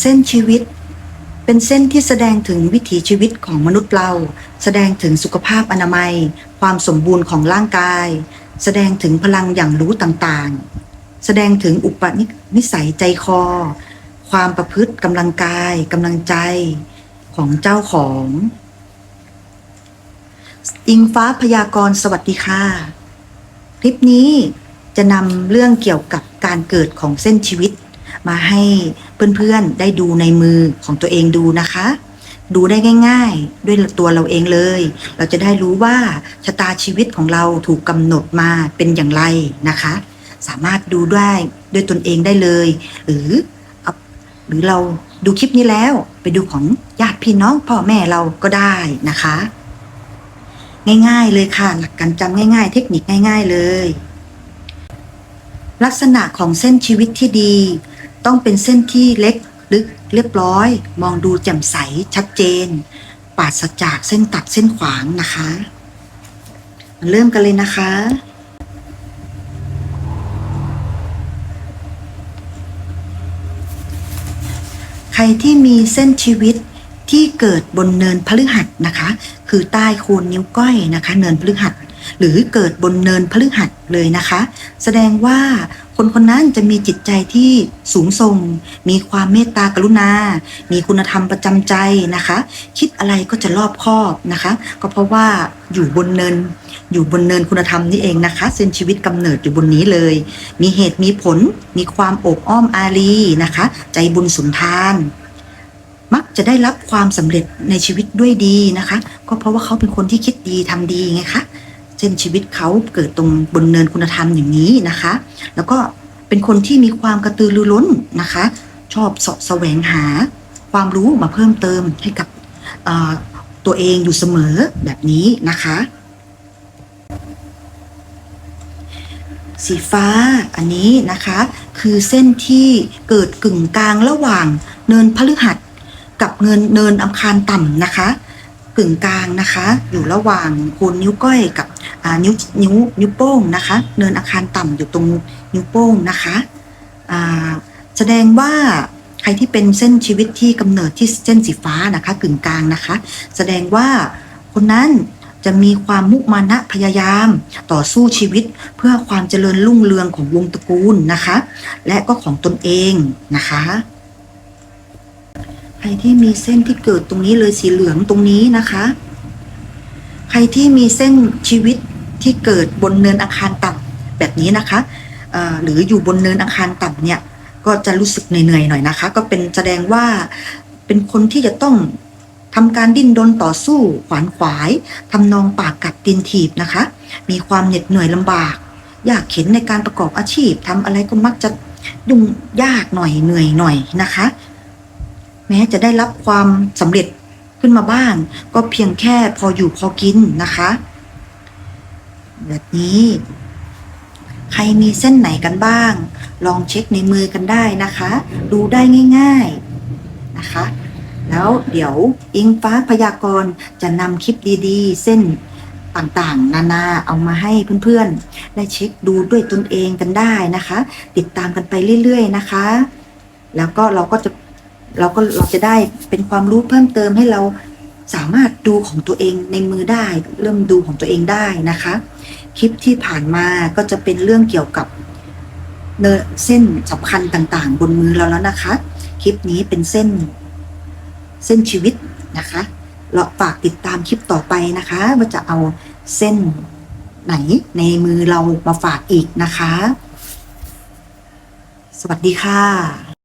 เส้นชีวิต เป็นเส้นที่แสดงถึงวิถีชีวิตของมนุษย์เรา แสดงถึงสุขภาพอนามัย ความสมบูรณ์ของร่างกาย แสดงถึงพลังอย่างรู้ต่างๆ แสดงถึงอุปนินิสัยใจคอ ความประพฤติกำลังกายกำลังใจของเจ้าของอิงฟ้าพยากรณ์สวัสดีค่ะ คลิปนี้จะนำเรื่องเกี่ยวกับการเกิดของเส้นชีวิต มาให้เพื่อนๆได้ดูในมือของตัวเองดูนะคะ ดูได้ง่าย ๆ ด้วยตัวเราเองเลย เราจะได้รู้ว่าชะตาชีวิตของเราถูกกำหนดมาเป็นอย่างไรนะคะ สามารถดูได้ด้วยตนเองได้เลย หรือเอาหรือเราดูคลิปนี้แล้วไปดูของญาติพี่น้องพ่อแม่เราก็ได้นะคะ ง่ายๆเลยค่ะ หลักการจำง่าย ๆ เทคนิคง่าย ๆเลย ลักษณะของเส้นชีวิตที่ดี ต้องเป็นเส้นที่เล็กลึกเรียบร้อย มองดูแจ่มใสชัดเจน ปราศจากเส้นตัดเส้นขวางนะคะมาเริ่มกันเลยนะคะ ใครที่มีเส้นชีวิตที่เกิดบนเนินพฤหัสนะคะ คือใต้โคนนิ้วก้อยนะคะ เนินพฤหัสหรือเกิดบนเนินพฤหัสเลยนะคะ แสดงว่า คนคนนั้นจะมีจิตใจที่สูงส่ง มีความเมตตากรุณา มีคุณธรรมประจำใจนะคะ คิดอะไรก็จะรอบคอบนะคะ ก็เพราะว่าอยู่บนเนิน อยู่บนเนินคุณธรรมนี่เองนะคะ เส้นชีวิตกำเนิดอยู่บนนี้เลย มีเหตุมีผล มีความโอบอ้อมอารีนะคะ ใจบุญสุนทาน มักจะได้รับความสำเร็จในชีวิตด้วยดีนะคะ ก็เพราะว่าเขาเป็นคนที่คิดดีทำดีไงคะ เส้นชีวิตเขาเกิดตรงบนเนินคุณธรรมอย่างนี้นะคะ แล้วก็เป็นคนที่มีความกระตือรือร้นนะคะ ชอบสาะแสวงหาความรู้มาเพิ่มเติมให้กับตัวเองอยู่เสมอแบบนี้นะคะ สีฟ้าอันนี้นะคะ คือเส้นที่เกิดกึ่งกลางระหว่างเนินพฤหัสกับเนินเนินอังคารต่ำนะคะ กึ่งกลางนะคะ อยู่ระหว่างโคนนิ้วก้อยกับนิ้วนิ้วนิ้วโป้งนะคะ เนินอาคารต่ำอยู่ตรงนิ้วโป้งนะคะแสดงว่าใครที่เป็นเส้นชีวิตที่กำเนิดที่เส้นสีฟ้านะคะ กึ่งกลางนะคะ แสดงว่าคนนั้นจะมีความมุมานะพยายาม ต่อสู้ชีวิตเพื่อความเจริญรุ่งเรืองของวงตระกูลนะคะ และก็ของตนเองนะคะ รที่มีเส้นที่เกิดตรงนี้เลยสีเหลืองตรงนี้นะคะ ใครที่มีเส้นชีวิตที่เกิดบนเนินอาคารต่ำแบบนี้นะคะหรืออยู่บนเนินอาคารต่ำเนี่ยก็จะรู้สึกเหนื่อยๆหน่อยนะคะ ก็เป็นแสดงว่าเป็นคนที่จะต้องทำการดิ้นรนต่อสู้ขวานขวายทำนองปากกัดตีนถีบนะคะ มีความเหน็ดเหนื่อยลำบาก ยากเข็นในการประกอบอาชีพทำอะไรก็มักจะยุ่งยากหน่อยเหนื่อยหน่อยนะคะ แม้จะได้รับความสำเร็จขึ้นมาบ้าง ก็เพียงแค่พออยู่พอกินนะคะ แบบนี้ ใครมีเส้นไหนกันบ้าง ลองเช็คในมือกันได้นะคะ ดูได้ง่าย ๆนะคะ แล้วเดี๋ยวอิงฟ้าพยากรณ์จะนำคลิปดีๆ เส้นต่างๆ นานาเอามาให้เพื่อนๆ ได้เช็คดูด้วยตนเองกันได้นะคะ ติดตามกันไปเรื่อย ๆ นะคะ แล้วก็เราก็จะ เราก็เราจะได้เป็นความรู้เพิ่มเติมให้เราสามารถดูของตัวเองในมือได้ เริ่มดูของตัวเองได้นะคะ คลิปที่ผ่านมาก็จะเป็นเรื่องเกี่ยวกับเนเส้นสำคัญต่างๆ บนมือเราแล้วนะคะ คลิปนี้เป็นเส้นเส้นชีวิตนะคะเราฝากติดตามคลิปต่อไปนะคะ ว่าจะเอาเส้นไหนในมือเรามาฝากอีกนะคะ สวัสดีค่ะ